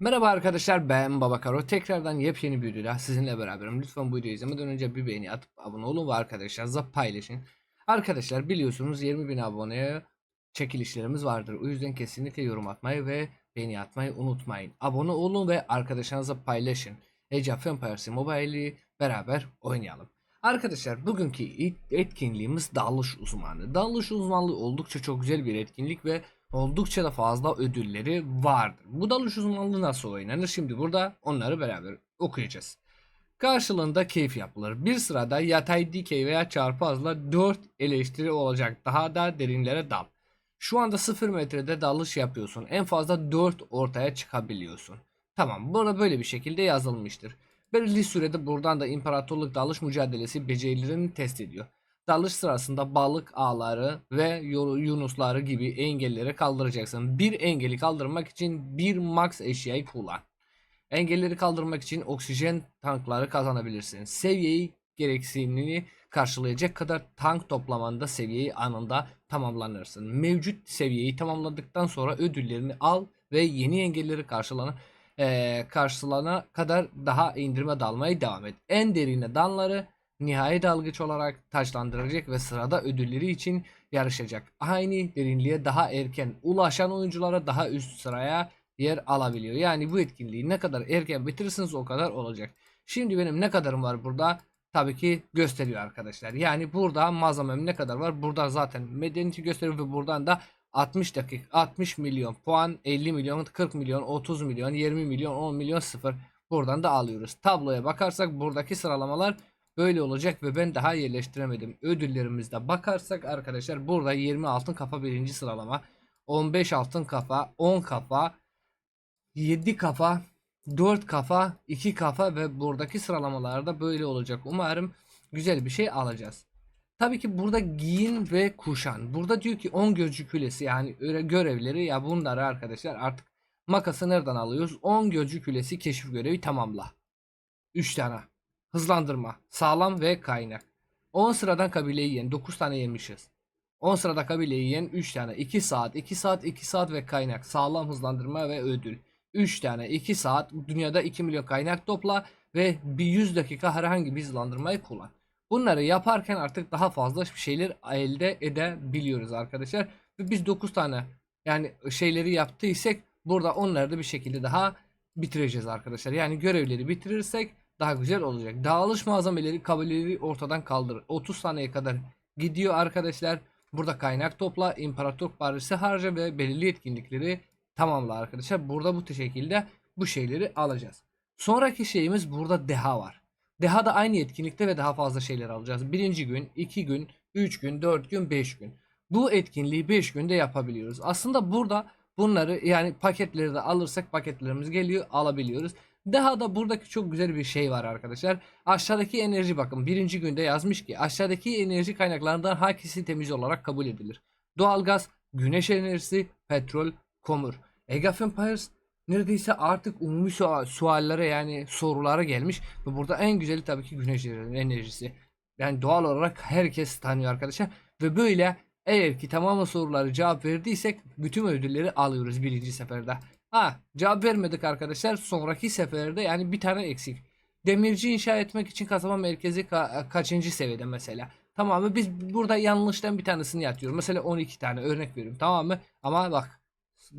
Merhaba arkadaşlar ben Babakaro. Tekrardan yepyeni bir videoda sizinle beraberim. Lütfen bu videoyu izlemeden önce bir beğeni atıp abone olun ve arkadaşlarınızla paylaşın. Arkadaşlar biliyorsunuz 20 bin aboneye çekilişlerimiz vardır. O yüzden kesinlikle yorum atmayı ve beğeni atmayı unutmayın. Abone olun ve arkadaşlarınızla paylaşın. Age of Empires Mobile'i beraber oynayalım. Arkadaşlar bugünkü etkinliğimiz dalış uzmanı. Dalış uzmanlığı oldukça çok güzel bir etkinlik ve oldukça da fazla ödülleri vardır. Bu dalış uzmanlığı nasıl oynanır? Şimdi burada onları beraber okuyacağız. Karşılığında keyif yapılır. Bir sırada yatay, dikey veya çarpı hızla 4 eleştiri olacak. Daha da derinlere dal. Şu anda 0 metrede dalış yapıyorsun. En fazla 4 ortaya çıkabiliyorsun. Tamam burada böyle bir şekilde yazılmıştır. Belirli sürede buradan da imparatorluk dalış mücadelesi becerilerini test ediyor. Dalış sırasında balık ağları ve yu- yunusları gibi engelleri kaldıracaksın. Bir engeli kaldırmak için bir max eşyayı kullan. Engelleri kaldırmak için oksijen tankları kazanabilirsin. Seviyeyi gereksinimini karşılayacak kadar tank toplamanda seviyeyi anında tamamlanırsın. Mevcut seviyeyi tamamladıktan sonra ödüllerini al ve yeni engelleri karşılana eee karşılana kadar daha indirime dalmaya devam et. En derine danları nihai dalgıç olarak taçlandıracak ve sırada ödülleri için yarışacak. Aynı derinliğe daha erken ulaşan oyunculara daha üst sıraya yer alabiliyor. Yani bu etkinliği ne kadar erken bitirirsiniz o kadar olacak. Şimdi benim ne kadarım var burada? Tabii ki gösteriyor arkadaşlar. Yani burada malzemem ne kadar var? Burada zaten medeniyeti gösteriyor ve buradan da 60 dakika 60 milyon puan 50 milyon 40 milyon 30 milyon 20 milyon 10 milyon 0 buradan da alıyoruz. Tabloya bakarsak buradaki sıralamalar böyle olacak ve ben daha yerleştiremedim. Ödüllerimizde bakarsak arkadaşlar burada 20 altın kafa birinci sıralama 15 altın kafa 10 kafa 7 kafa 4 kafa 2 kafa ve buradaki sıralamalarda böyle olacak. Umarım güzel bir şey alacağız. Tabii ki burada giyin ve kuşan. Burada diyor ki 10 gözcü külesi yani görevleri ya bunları arkadaşlar artık makası nereden alıyoruz? 10 gözcü külesi keşif görevi tamamla. 3 tane. Hızlandırma, sağlam ve kaynak. 10 sıradan kabileyi yen 9 tane yemişiz. 10 sırada kabileyi yen 3 tane. 2 saat, 2 saat, 2 saat ve kaynak. Sağlam hızlandırma ve ödül. 3 tane 2 saat dünyada 2 milyon kaynak topla ve bir 100 dakika herhangi bir hızlandırmayı kullan. Bunları yaparken artık daha fazla şeyler elde edebiliyoruz arkadaşlar. Ve biz 9 tane yani şeyleri yaptıysak burada onları da bir şekilde daha bitireceğiz arkadaşlar. Yani görevleri bitirirsek daha güzel olacak. Dağılış malzemeleri kabileleri ortadan kaldırır. 30 saniyeye kadar gidiyor arkadaşlar. Burada kaynak topla, imparator parası harca ve belirli etkinlikleri tamamla arkadaşlar. Burada bu şekilde bu şeyleri alacağız. Sonraki şeyimiz burada deha var. Deha da aynı etkinlikte ve daha fazla şeyler alacağız. Birinci gün, iki gün, üç gün, dört gün, beş gün. Bu etkinliği 5 günde yapabiliyoruz. Aslında burada bunları yani paketleri de alırsak paketlerimiz geliyor alabiliyoruz. Daha da buradaki çok güzel bir şey var arkadaşlar. Aşağıdaki enerji bakın birinci günde yazmış ki aşağıdaki enerji kaynaklarından hangisi temiz olarak kabul edilir? Doğalgaz, güneş enerjisi, petrol, komur. Age of Empires neredeyse artık umumi su- suallere yani sorulara gelmiş. Ve burada en güzeli tabii ki güneş enerjisi. Yani doğal olarak herkes tanıyor arkadaşlar. Ve böyle eğer ki tamamen soruları cevap verdiysek bütün ödülleri alıyoruz birinci seferde. Ha cevap vermedik arkadaşlar. Sonraki seferde yani bir tane eksik. Demirci inşa etmek için kasaba merkezi ka- kaçıncı seviyede mesela? Tamam mı? Biz burada yanlıştan bir tanesini yatıyoruz. Mesela 12 tane örnek veriyorum. Tamam mı? Ama bak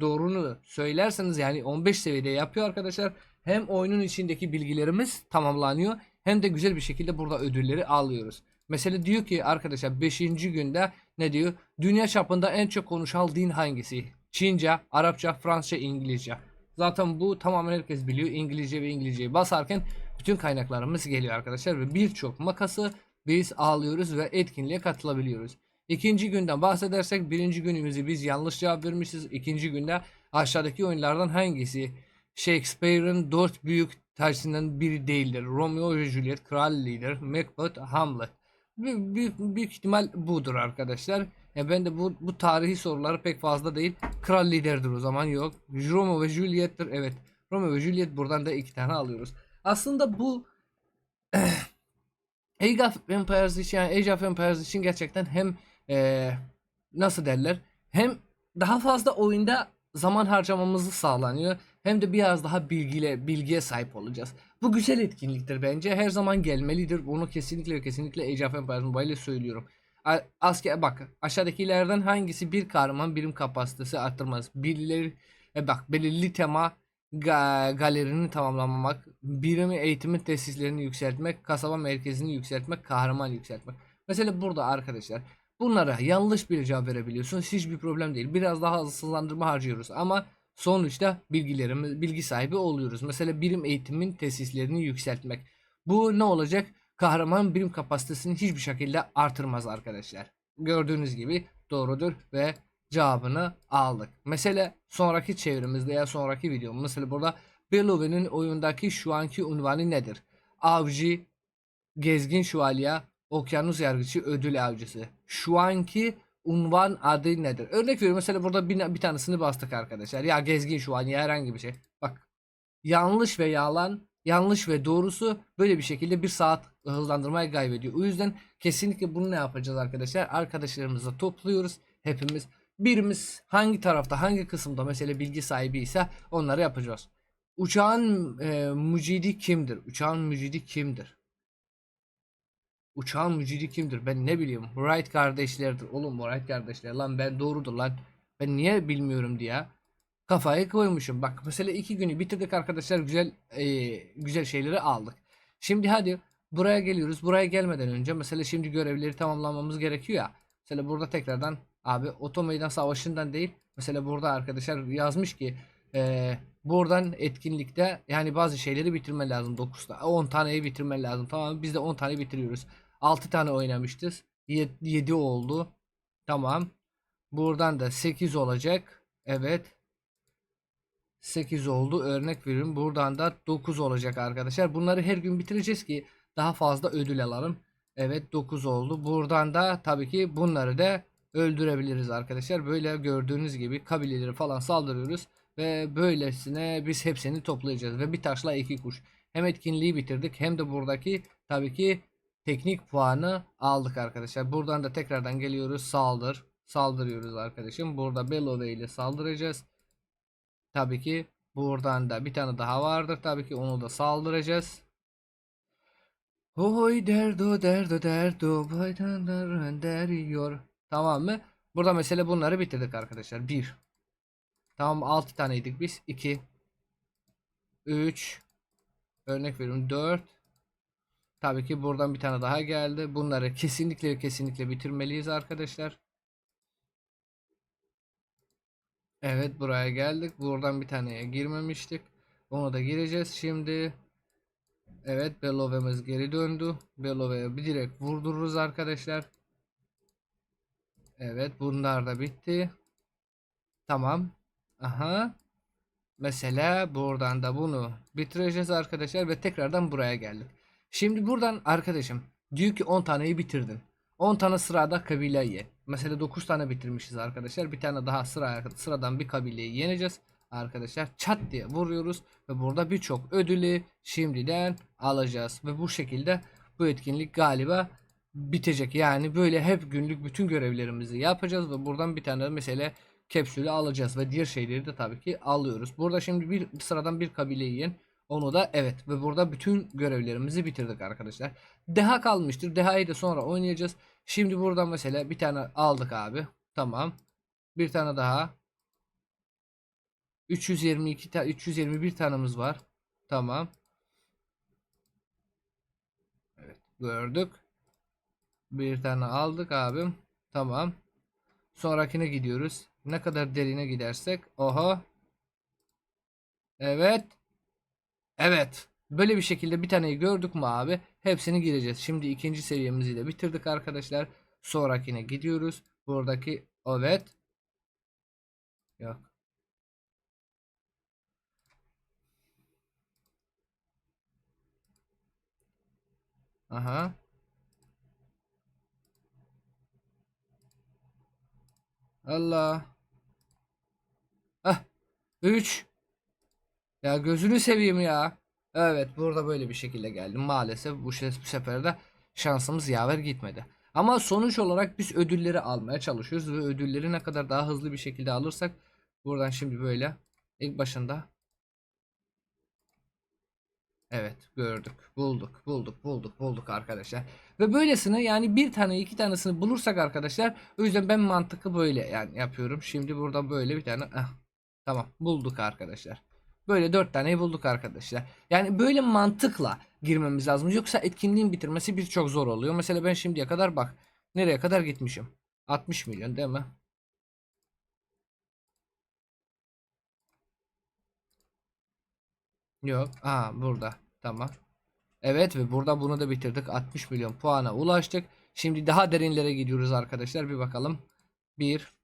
doğrunu söylerseniz yani 15 seviyede yapıyor arkadaşlar. Hem oyunun içindeki bilgilerimiz tamamlanıyor hem de güzel bir şekilde burada ödülleri alıyoruz. Mesela diyor ki arkadaşlar 5. günde ne diyor? Dünya çapında en çok konuşulan din hangisi? Çince, Arapça, Fransızca, İngilizce. Zaten bu tamamen herkes biliyor. İngilizce ve İngilizceyi basarken bütün kaynaklarımız geliyor arkadaşlar ve birçok makası biz alıyoruz ve etkinliğe katılabiliyoruz. İkinci günden bahsedersek birinci günümüzü biz yanlış cevap vermişiz. İkinci günde aşağıdaki oyunlardan hangisi Shakespeare'ın dört büyük tersinden biri değildir? Romeo ve Juliet, Kral Lider, Macbeth, Hamlet. Büyük, büyük ihtimal budur arkadaşlar. Ya ben de bu, bu tarihi soruları pek fazla değil. Kral liderdir o zaman yok. Romeo ve Juliet'tir evet. Romeo ve Juliet buradan da iki tane alıyoruz. Aslında bu Age of Empires için yani Age of Empires için gerçekten hem eee, nasıl derler hem daha fazla oyunda zaman harcamamızı sağlanıyor hem de biraz daha bilgiyle bilgiye sahip olacağız. Bu güzel etkinliktir bence. Her zaman gelmelidir. Bunu kesinlikle ve kesinlikle Age of Empires Mobile ile söylüyorum. Asker bak aşağıdakilerden hangisi bir kahraman birim kapasitesi arttırmaz? Birileri e bak belirli tema ga- galerini tamamlamak, birimi eğitimin tesislerini yükseltmek, kasaba merkezini yükseltmek, kahraman yükseltmek. Mesela burada arkadaşlar bunlara yanlış bir cevap verebiliyorsunuz. Hiçbir problem değil. Biraz daha hızlandırma harcıyoruz ama sonuçta bilgilerimiz bilgi sahibi oluyoruz. Mesela birim eğitimin tesislerini yükseltmek. Bu ne olacak? Kahraman birim kapasitesini hiçbir şekilde artırmaz arkadaşlar. Gördüğünüz gibi doğrudur ve cevabını aldık. Mesela sonraki çevirimizde ya sonraki videom mesela burada Beethoven'in oyundaki şu anki unvanı nedir? Avcı, gezgin şövalye, okyanus yargıcı, ödül avcısı. Şu anki unvan adı nedir? Örnek veriyorum mesela burada bir, bir tanesini bastık arkadaşlar. Ya gezgin şövalye herhangi bir şey. Bak yanlış ve yalan, yanlış ve doğrusu böyle bir şekilde bir saat hızlandırmayı kaybediyor. O yüzden kesinlikle bunu ne yapacağız arkadaşlar? Arkadaşlarımızla topluyoruz. Hepimiz birimiz hangi tarafta hangi kısımda mesela bilgi sahibi ise onları yapacağız. Uçağın e, mucidi kimdir? Uçağın mucidi kimdir? Uçağın mucidi kimdir? Ben ne bileyim. Wright kardeşlerdir. Oğlum Wright kardeşler lan ben doğrudur lan. Ben niye bilmiyorum diye kafaya koymuşum. Bak mesela iki günü bitirdik arkadaşlar. Güzel e, güzel şeyleri aldık. Şimdi hadi buraya geliyoruz. Buraya gelmeden önce mesela şimdi görevleri tamamlamamız gerekiyor ya. Mesela burada tekrardan abi oto meydan savaşından değil. Mesela burada arkadaşlar yazmış ki e, buradan etkinlikte yani bazı şeyleri bitirmen lazım 9 tane 10 taneyi bitirmen lazım tamam biz de 10 tane bitiriyoruz 6 tane oynamışız 7 oldu tamam buradan da 8 olacak evet 8 oldu örnek veriyorum buradan da 9 olacak arkadaşlar bunları her gün bitireceğiz ki daha fazla ödül alalım evet 9 oldu buradan da tabii ki bunları da öldürebiliriz arkadaşlar böyle gördüğünüz gibi kabileleri falan saldırıyoruz ve böylesine biz hepsini toplayacağız ve bir taşla iki kuş. Hem etkinliği bitirdik hem de buradaki tabii ki teknik puanı aldık arkadaşlar. Buradan da tekrardan geliyoruz saldır. Saldırıyoruz arkadaşım. Burada Belove ile saldıracağız. Tabii ki buradan da bir tane daha vardır. Tabii ki onu da saldıracağız. Hoy derdo derdo derdo baydanlar deriyor. Tamam mı? Burada mesela bunları bitirdik arkadaşlar. 1 Tamam 6 taneydik biz. 2 3 Örnek veriyorum 4 Tabii ki buradan bir tane daha geldi. Bunları kesinlikle kesinlikle bitirmeliyiz arkadaşlar. Evet buraya geldik. Buradan bir taneye girmemiştik. Onu da gireceğiz şimdi. Evet Belove'miz geri döndü. Belove'ye bir direkt vurdururuz arkadaşlar. Evet bunlar da bitti. Tamam. Aha. Mesela buradan da bunu bitireceğiz arkadaşlar ve tekrardan buraya geldik. Şimdi buradan arkadaşım diyor ki 10 taneyi bitirdin. 10 tane sırada kabileyi. Mesela 9 tane bitirmişiz arkadaşlar. Bir tane daha sıra sıradan bir kabileyi yeneceğiz. Arkadaşlar çat diye vuruyoruz ve burada birçok ödülü şimdiden alacağız ve bu şekilde bu etkinlik galiba bitecek. Yani böyle hep günlük bütün görevlerimizi yapacağız ve buradan bir tane mesela kapsülü alacağız ve diğer şeyleri de tabii ki alıyoruz. Burada şimdi bir sıradan bir kabile yiyin. Onu da evet ve burada bütün görevlerimizi bitirdik arkadaşlar. Deha kalmıştır. Deha'yı da sonra oynayacağız. Şimdi buradan mesela bir tane aldık abi. Tamam. Bir tane daha. 322 ta 321 tanemiz var. Tamam. Evet gördük. Bir tane aldık abim. Tamam. Sonrakine gidiyoruz. Ne kadar derine gidersek. Oha. Evet. Evet. Böyle bir şekilde bir taneyi gördük mü abi? Hepsini gireceğiz. Şimdi ikinci seviyemizi de bitirdik arkadaşlar. Sonrakine gidiyoruz. Buradaki evet. Yok. Aha. Allah. Ah. 3. Ya gözünü seveyim ya. Evet burada böyle bir şekilde geldim. Maalesef bu, şey, bu sefer de şansımız yaver gitmedi. Ama sonuç olarak biz ödülleri almaya çalışıyoruz ve ödülleri ne kadar daha hızlı bir şekilde alırsak buradan şimdi böyle ilk başında Evet gördük. Bulduk. Bulduk. Bulduk. Bulduk arkadaşlar. Ve böylesine yani bir tane iki tanesini bulursak arkadaşlar o yüzden ben mantıklı böyle yani yapıyorum. Şimdi burada böyle bir tane ah, tamam bulduk arkadaşlar. Böyle dört taneyi bulduk arkadaşlar. Yani böyle mantıkla girmemiz lazım. Yoksa etkinliğin bitirmesi bir çok zor oluyor. Mesela ben şimdiye kadar bak nereye kadar gitmişim. 60 milyon değil mi? Yok. Aa burada. Tamam. Evet ve burada bunu da bitirdik. 60 milyon puana ulaştık. Şimdi daha derinlere gidiyoruz arkadaşlar. Bir bakalım. 1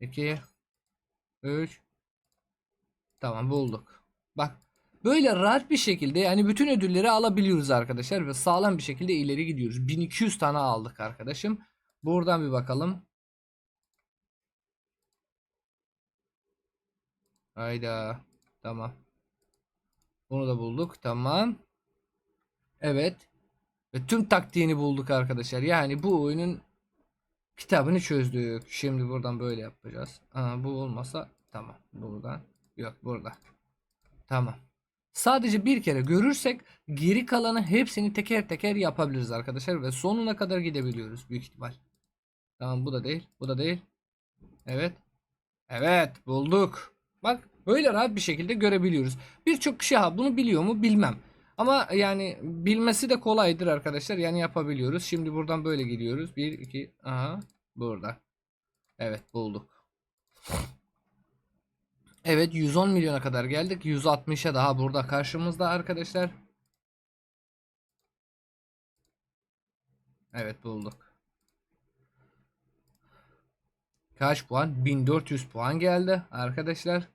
2 3 Tamam bulduk. Bak böyle rahat bir şekilde yani bütün ödülleri alabiliyoruz arkadaşlar ve sağlam bir şekilde ileri gidiyoruz. 1200 tane aldık arkadaşım. Buradan bir bakalım. Hayda. Tamam. Bunu da bulduk. Tamam. Evet. Ve tüm taktiğini bulduk arkadaşlar. Yani bu oyunun kitabını çözdük. Şimdi buradan böyle yapacağız. Aa, bu olmasa tamam. Buradan. Yok burada. Tamam. Sadece bir kere görürsek geri kalanı hepsini teker teker yapabiliriz arkadaşlar. Ve sonuna kadar gidebiliyoruz büyük ihtimal. Tamam bu da değil. Bu da değil. Evet. Evet bulduk. Bak böyle rahat bir şekilde görebiliyoruz. Birçok kişi ha bunu biliyor mu bilmem. Ama yani bilmesi de kolaydır arkadaşlar. Yani yapabiliyoruz. Şimdi buradan böyle gidiyoruz. 1 2 aha burada. Evet bulduk. Evet 110 milyona kadar geldik. 160'a daha burada karşımızda arkadaşlar. Evet bulduk. Kaç puan? 1400 puan geldi arkadaşlar.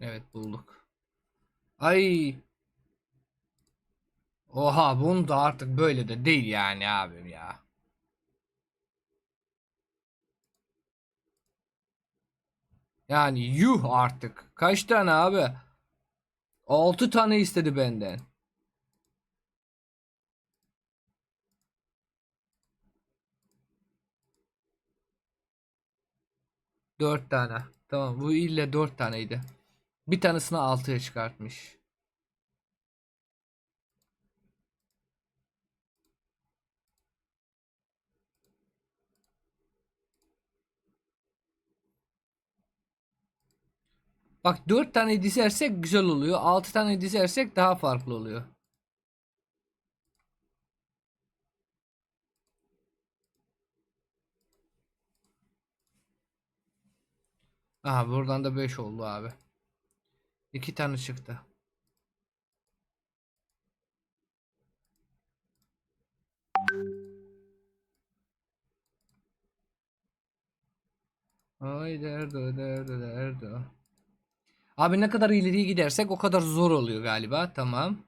Evet bulduk. Ay. Oha bunu da artık böyle de değil yani abim ya. Yani yuh artık. Kaç tane abi? 6 tane istedi benden. Dört tane. Tamam bu ille dört taneydi. Bir tanesini altıya çıkartmış. Bak 4 tane dizersek güzel oluyor. 6 tane dizersek daha farklı oluyor. Aha buradan da 5 oldu abi. 2 tane çıktı. Ay derdo derdo derdo. Abi ne kadar ileriye gidersek o kadar zor oluyor galiba. Tamam.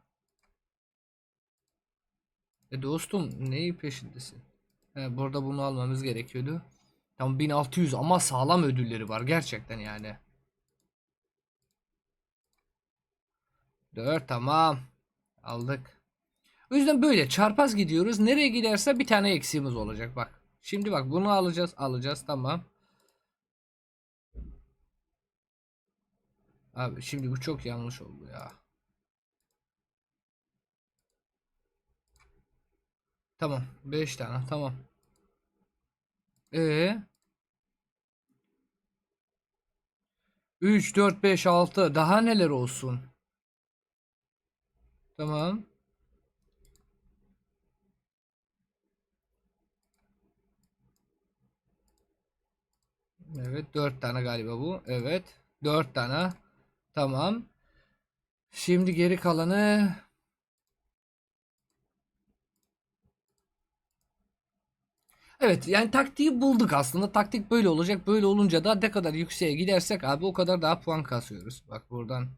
E dostum neyi peşindesin? He, burada bunu almamız gerekiyordu. Tam 1600 ama sağlam ödülleri var gerçekten yani. 4 tamam. Aldık. O yüzden böyle çarpaz gidiyoruz. Nereye giderse bir tane eksiğimiz olacak bak. Şimdi bak bunu alacağız alacağız tamam. Abi şimdi bu çok yanlış oldu ya. Tamam 5 tane tamam. Ee 3 4 5 6 daha neler olsun? Tamam. Evet 4 tane galiba bu. Evet 4 tane. Tamam. Şimdi geri kalanı Evet yani taktiği bulduk aslında. Taktik böyle olacak. Böyle olunca da ne kadar yükseğe gidersek abi o kadar daha puan kasıyoruz. Bak buradan.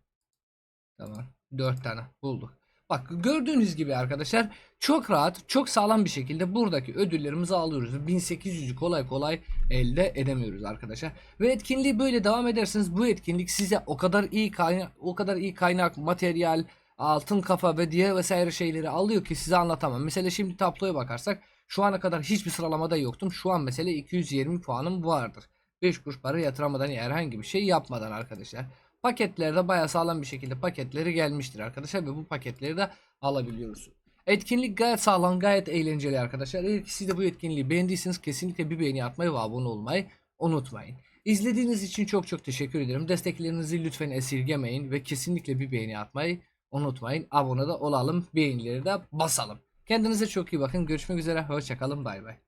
Tamam. 4 tane bulduk. Bak gördüğünüz gibi arkadaşlar çok rahat, çok sağlam bir şekilde buradaki ödüllerimizi alıyoruz. 1800'ü kolay kolay elde edemiyoruz arkadaşlar. Ve etkinliği böyle devam ederseniz bu etkinlik size o kadar iyi kaynak, o kadar iyi kaynak, materyal, altın kafa ve diğer vesaire şeyleri alıyor ki size anlatamam. Mesela şimdi tabloya bakarsak şu ana kadar hiçbir sıralamada yoktum. Şu an mesela 220 puanım vardır. 5 kuruş para yatıramadan ya herhangi bir şey yapmadan arkadaşlar. Paketlerde bayağı sağlam bir şekilde paketleri gelmiştir arkadaşlar ve bu paketleri de alabiliyoruz. Etkinlik gayet sağlam, gayet eğlenceli arkadaşlar. Eğer siz de bu etkinliği beğendiyseniz kesinlikle bir beğeni atmayı ve abone olmayı unutmayın. İzlediğiniz için çok çok teşekkür ederim. Desteklerinizi lütfen esirgemeyin ve kesinlikle bir beğeni atmayı unutmayın. Abone de olalım, beğenileri de basalım. Kendinize çok iyi bakın. Görüşmek üzere. Hoşçakalın. Bay bay.